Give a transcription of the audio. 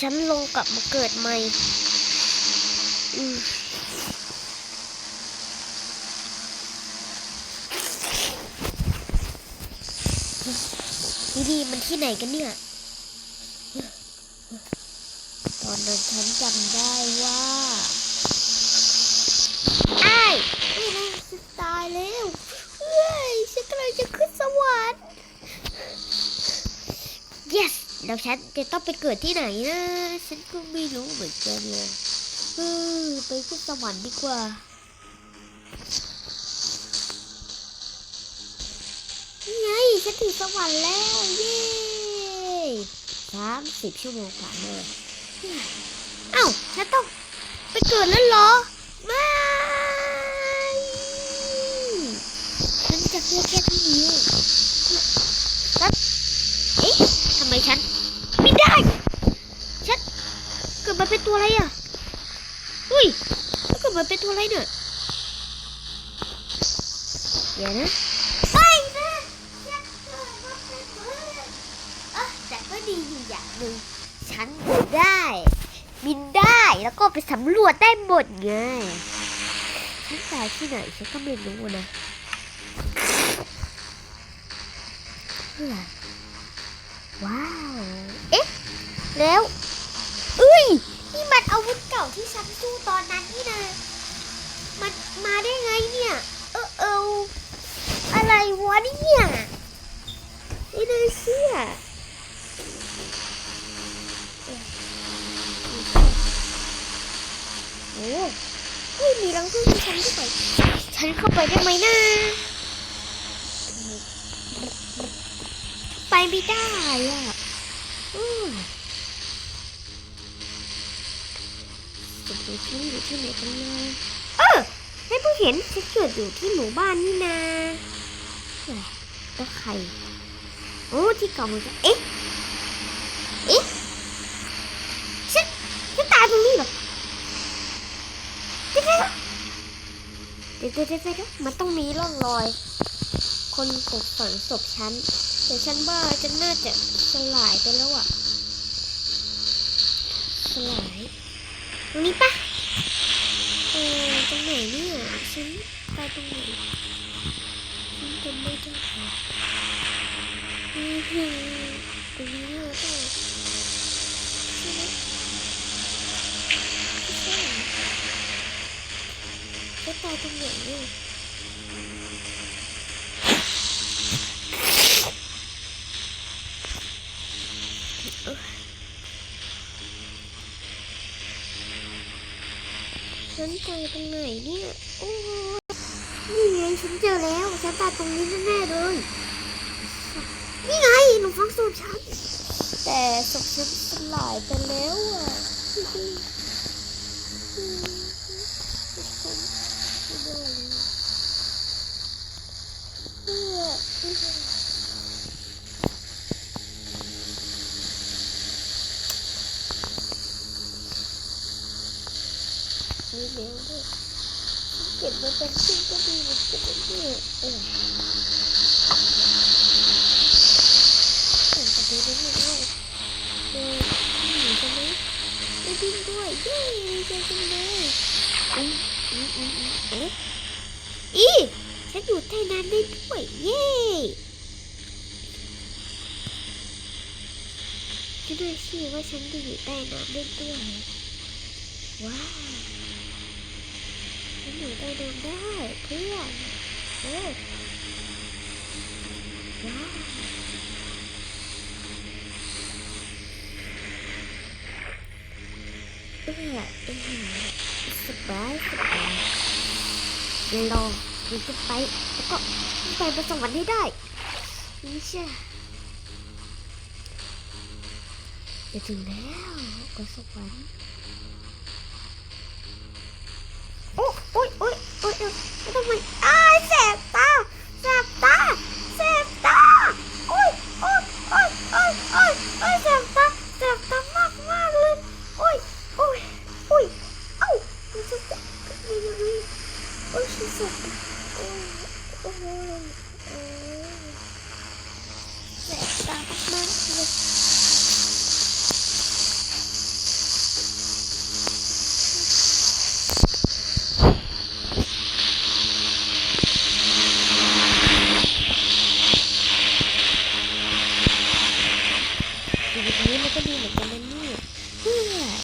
ฉันลงกลับมาเกิดใหม่อืมที่นี่มันที่ไหนกันเนี่ย ตอนนั้นฉันจำได้ว่าไอ้ายไม่ได้ฉันตายแล้วเฮ้ย ฉันกำลังจะขึ้นสวรรค์ yes แล้วฉันจะต้องไปเกิดที่ไหนนะ ฉันก็ไม่รู้เหมือนกันเลยเออไปขึ้นสวรรค์ดีกว่า นี่ไงฉันถึงสวรรค์แล้ว เย้สามสิบชั่วโมงผ่านเลยเอ้าฉันต้องไปเกิดแล้วเหรอ ไม่ ฉันจะเพียงแค่ที่นี้แล้วเอ๊ะทำไมฉัน ไม่ได้ ฉันเกิด มาเป็นตัวอะไรอะอุ้ยแล้วเกิดมาเป็นตัวอะไรเนี่ยเดี๋ยวนะไม่นะฉันเกิดมาเป็นะไรเออแต่ก็ดีอยู่อย่างหนึ่งฉันบินได้ บินได้แล้วก็ไปสำรวจได้หมดไงฉันตายที่ไหนฉันก็ไม่รู้นะเฮ้ยว้าว เอ๊ะ แล้วเอ้ย อาวุธเก่าที่ฉันสู้ตอนนั้นนี่นะมันมาได้ไงเนี่ย เออเอออะไรวะเนี่ยไม่ได้เชื่อโอ้เฮ้มีรังพึ่งให้ฉันด้วยฉันเข้าไปได้ไหมนะไปไม่ได้อะอืม สมมติฉันอยู่ที่ไหนกันเลยเออให้ผู้เห็นฉันเกิดอยู่ที่หมู่บ้านนี่นาแล้วใคร โอ้ที่เก่ามันจะเอ๊ะ เอ๊ะ ฉัน ฉันตายตรงนี้เหรอเดี๋ยวเดี๋ยวเดี๋ยวเดี๋ยวเดี๋ยวเดี๋ยมันต้องมีร่องรอย คนตกฝังศพฉันแต่ฉันว่าฉันน่าจะสลายไปแล้วอะสลาย ตรงนี้ปะเออตรงไหนเนี่ยฉันไปตรงไหนฉันจำไม่ได้อือหือตรงนี้เรือเปล่าใช่ไหมไม่ใช่จะตายตรงไหนเนี่ย ฉันตายตรงไหนเนี่ย โอ้นี่ไงฉันเจอแล้ว ฉันตายตรงนี้แน่ๆเลย นี่ไงหนูฟังศพฉัน แต่ศพฉันสลายไปแล้วอะมี แมวด้วยเก็บมาเป็นชิ้นก็ดีเหมือนกันนะเนี่ยเออเออจะดูได้ไมเล่าเออหนีกันไหมได้ดิ้นด้วยเย้เจอกันเลยอืมอืมอืมเอ๊ะอีฉันอยู่ใต้น้ำได้ด้วยเย้จะด้วยสิว่าฉันจะอยู่ใต้น้ำได้ด้วยว้าว ฉันอยู่ใต้น้ำได้เพื่อนโอ้ว้าวเออเออสบายสบายเราเราจะไปแล้วก็ไปบนสวรรค์ให้ได้นี่ใช่จะถึงแล้วก็สวรรค์